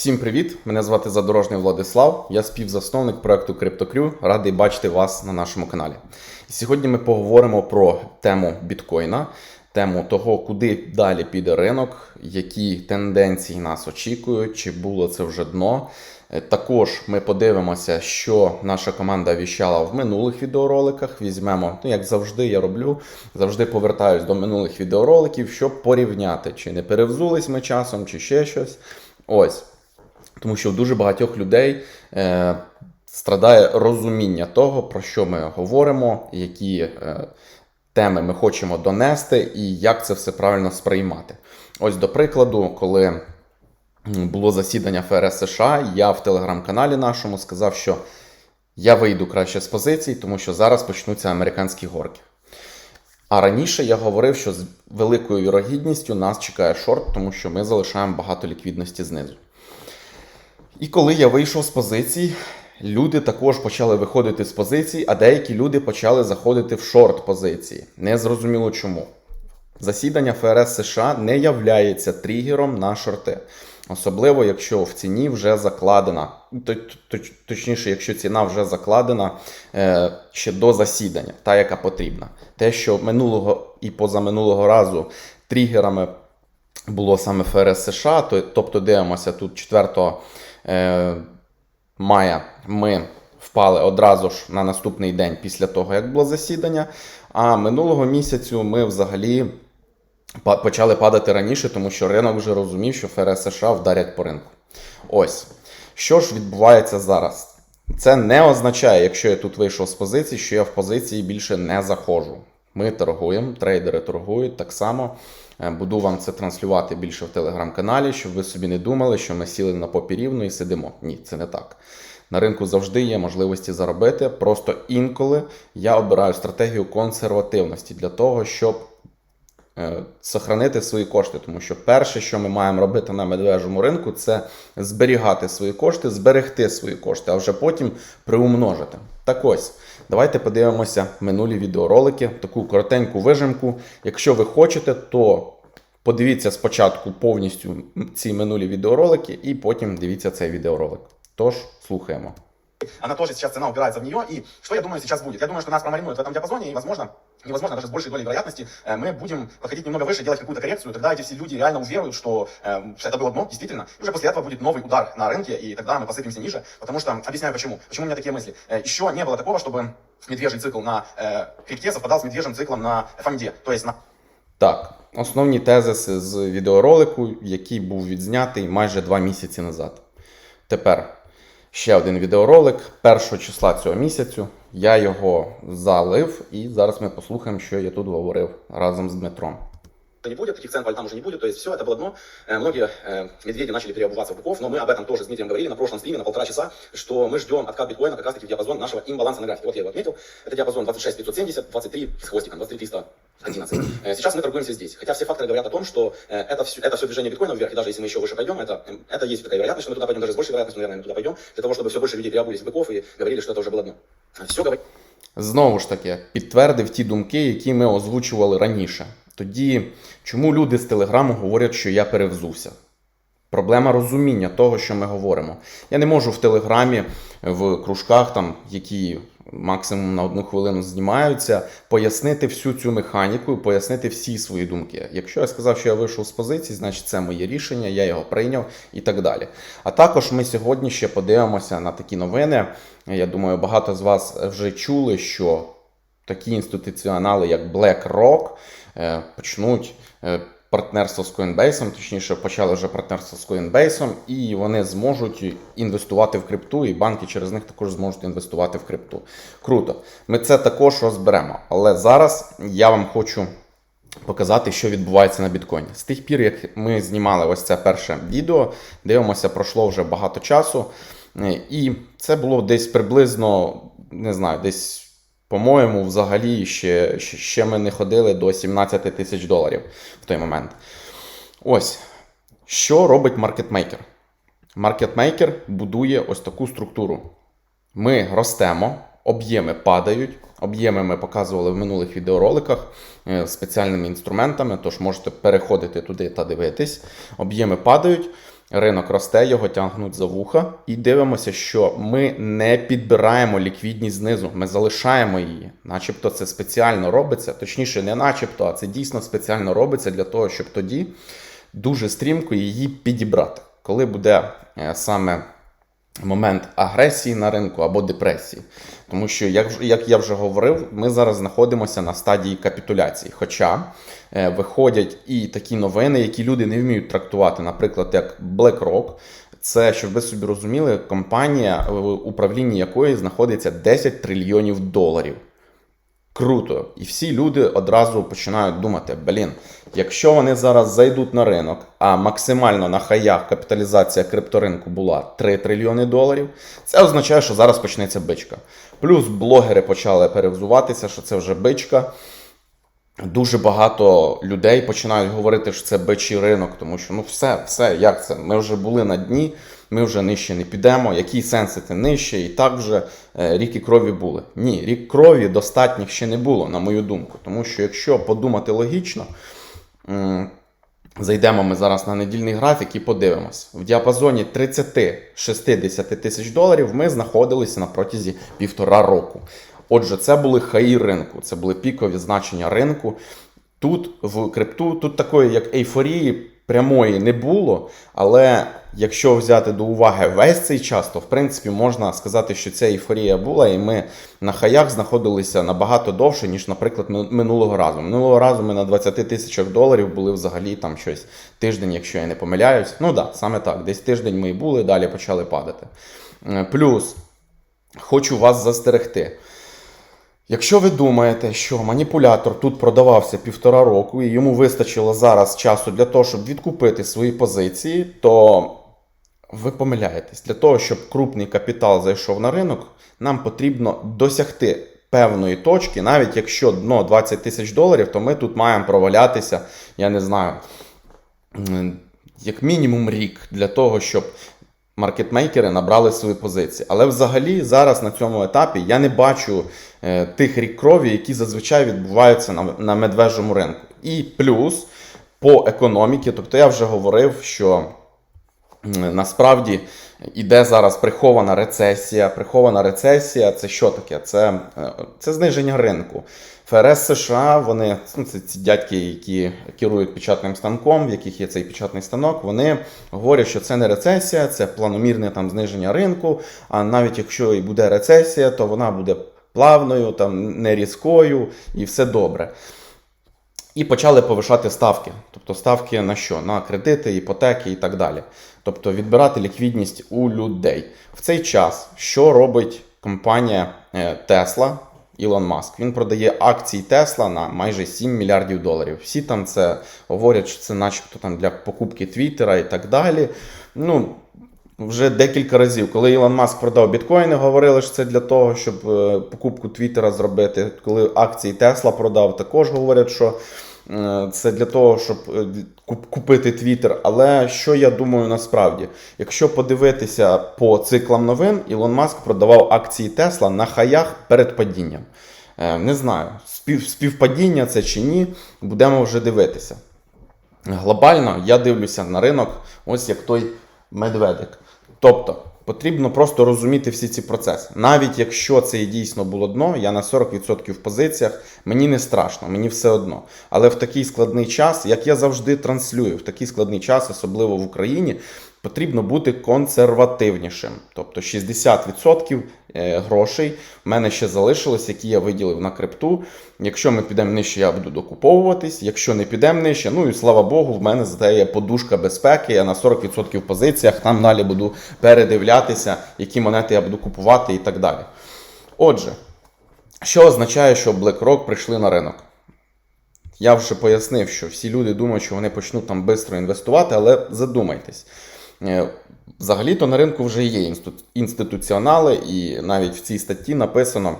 Всім привіт! Мене звати Задорожний Владислав. Я співзасновник проекту CryptoCrew. Радий бачити вас на нашому каналі. Сьогодні ми поговоримо про тему біткоїна, тему того, куди далі піде ринок, які тенденції нас очікують, чи було це вже дно. Е, Також ми подивимося, що наша команда віщала в минулих відеороликах. Візьмемо, ну як завжди, я роблю, завжди повертаюсь до минулих відеороликів, щоб порівняти, чи не перевзулись ми часом, чи ще щось. Ось. Тому що в дуже багатьох людей е, страдає розуміння того, про що ми говоримо, які е, теми ми хочемо донести і як це все правильно сприймати. Ось до прикладу, коли було засідання ФРС США, я в телеграм-каналі нашому сказав, що я вийду краще з позицій, тому що зараз почнуться американські горки. А раніше я говорив, що з великою вірогідністю нас чекає шорт, тому що ми залишаємо багато ліквідності знизу. І коли я вийшов з позицій, люди також почали виходити з позицій, а деякі люди почали заходити в шорт позиції. Незрозуміло чому. Засідання ФРС США не являється тригером на шорти. Особливо, якщо в ціні вже закладена, точніше, якщо ціна вже закладена е, ще до засідання, та яка потрібна. Те, що минулого і позаминулого разу тригерами було саме ФРС США, то, тобто дивимося тут 4 е, мая ми впали одразу ж на наступний день після того, як було засідання. А минулого місяцю ми взагалі почали падати раніше, тому що ринок вже розумів, що ФРС США вдарять по ринку. Ось. Що ж відбувається зараз? Це не означає, якщо я тут вийшов з позиції, що я в позиції більше не заходжу. Ми торгуємо, трейдери торгують так само. Е, Буду вам це транслювати більше в телеграм-каналі, щоб ви собі не думали, що ми сіли на попі рівно і сидимо. Ні, це не так. На ринку завжди є можливості заробити. Просто інколи я обираю стратегію консервативності для того, щоб сохранити свої кошти. Тому що перше, що ми маємо робити на медвежому ринку, це зберігати свої кошти, зберегти свої кошти, а вже потім приумножити. Так ось, давайте подивимося минулі відеоролики, таку коротеньку вижимку. Якщо ви хочете, то подивіться спочатку повністю ці минулі відеоролики, і потім дивіться цей відеоролик. Тож, слухаємо. Она тоже сейчас цена упирается в нее. И что я думаю сейчас будет? Я думаю, что нас промаринуют в этом диапазоне, и, возможно, невозможно, даже с большей долей вероятности, э, мы будем проходить немного выше, делать какую-то коррекцию, тогда эти все люди реально уверуют, что, э, что это было дно, действительно, и уже после этого будет новый удар на рынке, и тогда мы посыпемся ниже, потому что, объясняю почему, почему у меня такие мысли. Э, Еще не было такого, чтобы медвежий цикл на э, крипте совпадал с медвежьим циклом на фонде, то есть на Так, основні тезиси з відеоролику, який був відзнятий майже два місяці назад. Тепер ще один відеоролик першого числа цього місяцю. Я його залив, і зараз ми послухаємо, що я тут говорив разом з Дмитром не будет, таких цен по альтам уже не будет, то есть все, это было дно. Э, Многие э, медведи начали переобуваться в быков, но мы об этом тоже с Дмитрием говорили на прошлом стриме на полтора часа, что мы ждем откат биткоина как раз таки в диапазон нашего имбаланса на графике. Вот я его отметил, это диапазон 26 570, 23 с хвостиком, 23 311. Э, Сейчас мы торгуемся здесь, хотя все факторы говорят о том, что э, это все, это все движение биткоина вверх, и даже если мы еще выше пойдем, это, э, это есть такая вероятность, что мы туда пойдем, даже с большей вероятностью, наверное, мы туда пойдем, для того, чтобы все больше людей переобулись в быков и говорили, что это уже было дно. Все говорит Знову ж таки, підтвердив ті думки, які ми озвучували раніше. Тоді, чому люди з Телеграму говорять, що я перевзувся? Проблема розуміння того, що ми говоримо. Я не можу в Телеграмі в кружках, там, які максимум на одну хвилину знімаються, пояснити всю цю механіку пояснити всі свої думки. Якщо я сказав, що я вийшов з позиції, значить це моє рішення, я його прийняв і так далі. А також ми сьогодні ще подивимося на такі новини. Я думаю, багато з вас вже чули, що такі інституціонали, як BlackRock, почнуть е, партнерство з Coinbase, точніше, почали вже партнерство з Coinbase, і вони зможуть інвестувати в крипту, і банки через них також зможуть інвестувати в крипту. Круто. Ми це також розберемо. Але зараз я вам хочу показати, що відбувається на біткоїні. З тих пір, як ми знімали ось це перше відео, дивимося, пройшло вже багато часу. Е, І це було десь приблизно, не знаю, десь. По-моєму, взагалі ще, ще- ми не ходили до 17 тисяч доларів в той момент. Ось. Що робить маркетмейкер? Маркетмейкер будує ось таку структуру. Ми ростемо, об'єми падають. Об'єми ми показували в минулих відеороликах е, спеціальними інструментами, тож можете переходити туди та дивитись. Об'єми падають, ринок росте, його тягнуть за вуха, і дивимося, що ми не підбираємо ліквідність знизу, ми залишаємо її. Начебто це спеціально робиться, точніше, не начебто, а це дійсно спеціально робиться для того, щоб тоді дуже стрімко її підібрати. Коли буде е, саме момент агресії на ринку або депресії. Тому що, як, як я вже говорив, ми зараз знаходимося на стадії капітуляції. Хоча е, виходять і такі новини, які люди не вміють трактувати, наприклад, як BlackRock. Це, щоб ви собі розуміли, компанія, в управлінні якої знаходиться 10 трильйонів доларів. Круто. І всі люди одразу починають думати: блін, якщо вони зараз зайдуть на ринок, а максимально на хаях капіталізація крипторинку була 3 трильйони доларів, це означає, що зараз почнеться бичка. Плюс блогери почали перевзуватися, що це вже бичка. Дуже багато людей починають говорити, що це бичий ринок, тому що ну все, все, як це? Ми вже були на дні, ми вже нижче не підемо. Який сенс іти нижче? І так вже е, ріки крові були. Ні, рік крові достатніх ще не було, на мою думку. Тому що якщо подумати логічно, зайдемо ми зараз на недільний графік і подивимось. В діапазоні 30-60 тисяч доларів ми знаходилися на протязі півтора року. Отже, це були хаї ринку, це були пікові значення ринку. Тут в крипту, тут такої як ейфорії прямої не було. Але якщо взяти до уваги весь цей час, то в принципі можна сказати, що ця ейфорія була, і ми на хаях знаходилися набагато довше, ніж, наприклад, минулого разу. Минулого разу ми на 20 тисячах доларів були взагалі там щось тиждень, якщо я не помиляюсь. Ну так, да, саме так. Десь тиждень ми і були, далі почали падати. Е, Плюс хочу вас застерегти. Якщо ви думаєте, що маніпулятор тут продавався півтора року і йому вистачило зараз часу для того, щоб відкупити свої позиції, то ви помиляєтесь. Для того, щоб крупний капітал зайшов на ринок, нам потрібно досягти певної точки, навіть якщо дно 20 тисяч доларів, то ми тут маємо провалятися, я не знаю, як мінімум рік для того, щоб маркетмейкери набрали свої позиції. Але взагалі зараз на цьому етапі я не бачу е, тих рік крові, які зазвичай відбуваються на, медвежому ринку. І плюс по економіці, тобто я вже говорив, що насправді іде зараз прихована рецесія. Прихована рецесія це що таке? Це, е, це зниження ринку. ФРС США, вони ну, це ці дядьки, які керують печатним станком, в яких є цей печатний станок, вони говорять, що це не рецесія, це планомірне там зниження ринку. А навіть якщо і буде рецесія, то вона буде плавною, там не різкою, і все добре. І почали повишати ставки. Тобто ставки на що? На кредити, іпотеки і так далі. Тобто відбирати ліквідність у людей. В цей час що робить компанія Tesla, Ілон Маск? Він продає акції Tesla на майже 7 мільярдів доларів. Всі там це говорять, що це начебто там для покупки Твіттера і так далі. Ну, вже декілька разів, коли Ілон Маск продав біткоїни, говорили, що це для того, щоб е, покупку Твіттера зробити. Коли акції Тесла продав, також говорять, що це для того, щоб е, купити Твіттер. Але що я думаю насправді, якщо подивитися по циклам новин, Ілон Маск продавав акції Тесла на хаях перед падінням. Е, Не знаю, співпадіння це чи ні, будемо вже дивитися. Глобально я дивлюся на ринок, ось як той медведик. Тобто потрібно просто розуміти всі ці процеси. Навіть якщо це і дійсно було дно, я на 40% в позиціях, мені не страшно, мені все одно. Але в такий складний час, як я завжди транслюю, в такий складний час, особливо в Україні, потрібно бути консервативнішим. Тобто 60% е, грошей в мене ще залишилось, які я виділив на крипту. Якщо ми підемо нижче, я буду докуповуватись. Якщо не підемо нижче, ну і слава Богу, в мене зате є подушка безпеки. Я на 40% позиціях, там далі буду передивлятися, які монети я буду купувати і так далі. Отже, що означає, що BlackRock прийшли на ринок? Я вже пояснив, що всі люди думають, що вони почнуть там швидко інвестувати, але задумайтесь. Е, Взагалі-то на ринку вже є інституціонали, і навіть в цій статті написано,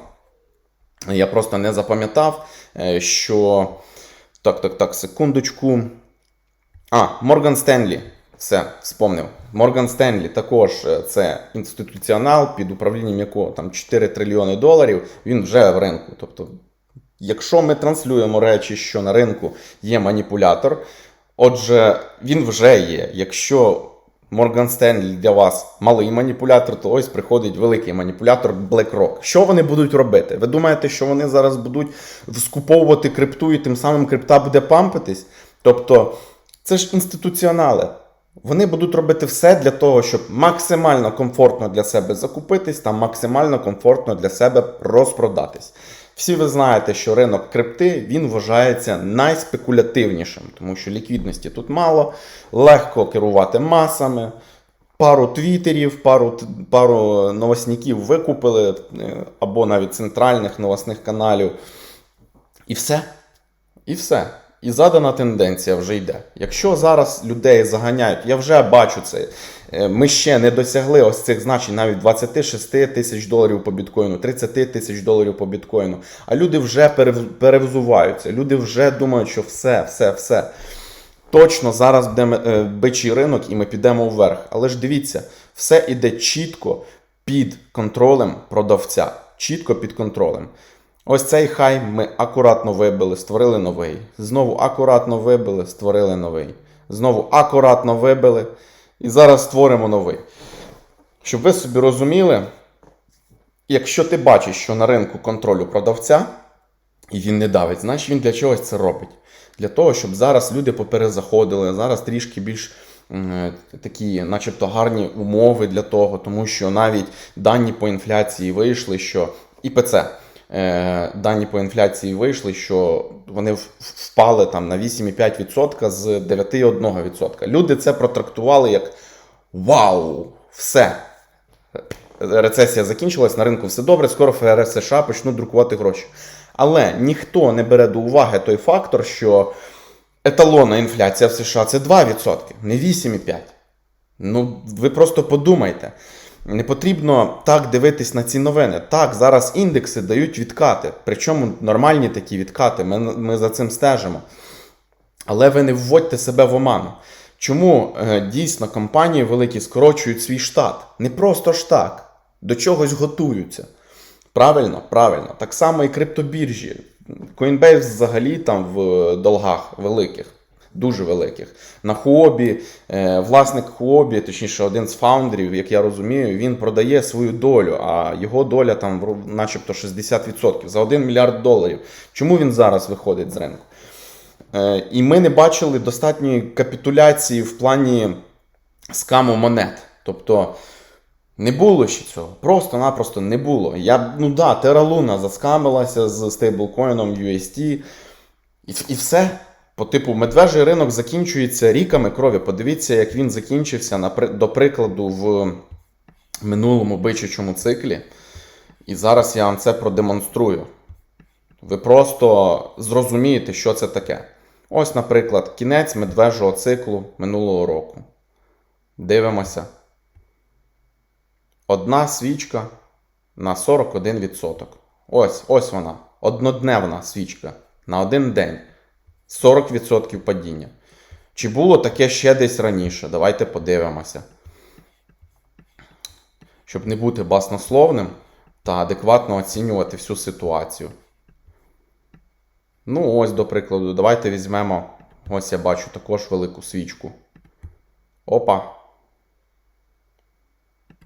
я просто не запам'ятав, е, що. Так, так, так, секундочку. А, Морган Стенлі. Все, вспомнив. Морган Стенлі також е, це інституціонал, під управлінням якого там 4 трильйони доларів. Він вже в ринку. Тобто, якщо ми транслюємо речі, що на ринку є маніпулятор, отже, він вже є. Якщо Morgan Stanley для вас малий маніпулятор, то ось приходить великий маніпулятор BlackRock. Що вони будуть робити? Ви думаєте, що вони зараз будуть скуповувати крипту і тим самим крипта буде пампитись? Тобто, це ж інституціонали. Вони будуть робити все для того, щоб максимально комфортно для себе закупитись та максимально комфортно для себе розпродатись. Всі ви знаєте, що ринок крипти він вважається найспекулятивнішим, тому що ліквідності тут мало, легко керувати масами. Пару твіттерів, пару, пару новосників викупили, е, або навіть центральних новосних каналів. І все. І все. І задана тенденція вже йде. Якщо зараз людей заганяють, я вже бачу це. е, Ми ще не досягли ось цих значень навіть 26 тисяч доларів по біткоїну, 30 тисяч доларів по біткоїну. А люди вже перевзуваються. Люди вже думають, що все, все, все. Точно зараз буде е, бичий ринок і ми підемо вверх. Але ж дивіться, все іде чітко під контролем продавця. Чітко під контролем. Ось цей хай ми акуратно вибили, створили новий. Знову акуратно вибили, створили новий. Знову акуратно вибили. І зараз створимо новий. Щоб ви собі розуміли, якщо ти бачиш, що на ринку контролю продавця, і він не давить, значить він для чогось це робить. Для того, щоб зараз люди поперезаходили, зараз трішки більш е, такі, начебто, гарні умови для того, тому що навіть дані по інфляції вийшли, що ІПЦ. Е, Дані по інфляції вийшли, що вони впали там на 8,5% з 9,1%. Люди це протрактували як вау, все. Рецесія закінчилась, на ринку все добре, скоро ФРС США почнуть друкувати гроші. Але ніхто не бере до уваги той фактор, що еталонна інфляція в США це 2%, не 8,5%. Ну, ви просто подумайте. Не потрібно так дивитись на ці новини. Так, зараз індекси дають відкати. Причому нормальні такі відкати. Ми, ми за цим стежимо. Але ви не вводьте себе в оману. Чому е, дійсно компанії великі скорочують свій штат? Не просто ж так, до чогось готуються. Правильно, правильно. Так само і криптобіржі. Coinbase взагалі там в долгах великих, дуже великих. На Хуобі, е, власник Хуобі, точніше, один з фаундерів, як я розумію, він продає свою долю, а його доля там начебто 60% за 1 мільярд доларів. Чому він зараз виходить з ринку? Е, І ми не бачили достатньої капітуляції в плані скаму монет. Тобто не було ще цього. Просто-напросто не було. Я, ну да, Luna заскамилася з стейблкоїном UST. І, і все. По типу, медвежий ринок закінчується ріками крові. Подивіться, як він закінчився, до прикладу, в минулому бичачому циклі. І зараз я вам це продемонструю. Ви просто зрозумієте, що це таке. Ось, наприклад, кінець медвежого циклу минулого року. Дивимося. Одна свічка на 41%. Ось, ось вона. Однодневна свічка на один день. 40% падіння. Чи було таке ще десь раніше? Давайте подивимося. Щоб не бути баснословним та адекватно оцінювати всю ситуацію. Ну, ось, до прикладу, давайте візьмемо. Ось я бачу також велику свічку. Опа.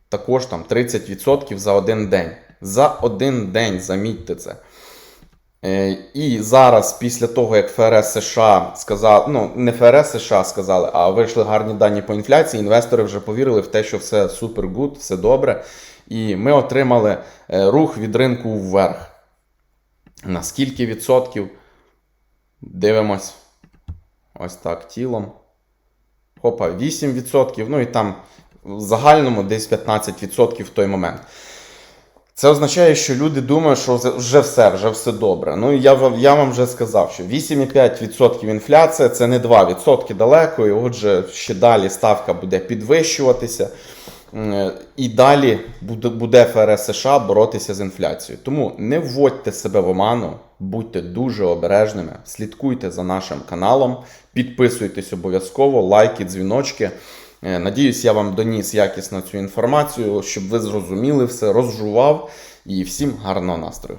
Також там 30% за один день. За один день, замітьте це. Е, І зараз, після того, як ФРС США сказав, ну не ФРС США сказали, а вийшли гарні дані по інфляції, інвестори вже повірили в те, що все супер гуд, все добре. І ми отримали е, рух від ринку вверх. На скільки відсотків? Дивимось. Ось так, тілом. Хопа, 8%. Ну і там в загальному десь 15% в той момент. Це означає, що люди думають, що вже- все, вже все добре. Ну я, вам- я вам вже сказав, що 8,5% інфляція це не 2% далеко, і отже, ще далі ставка буде підвищуватися. І далі буде ФРС США боротися з інфляцією. Тому не вводьте себе в оману, будьте дуже обережними, слідкуйте за нашим каналом, підписуйтесь обов'язково, лайки, дзвіночки. Е, Надіюсь, я вам доніс якісно цю інформацію, щоб ви зрозуміли все, розжував. І всім гарного настрою.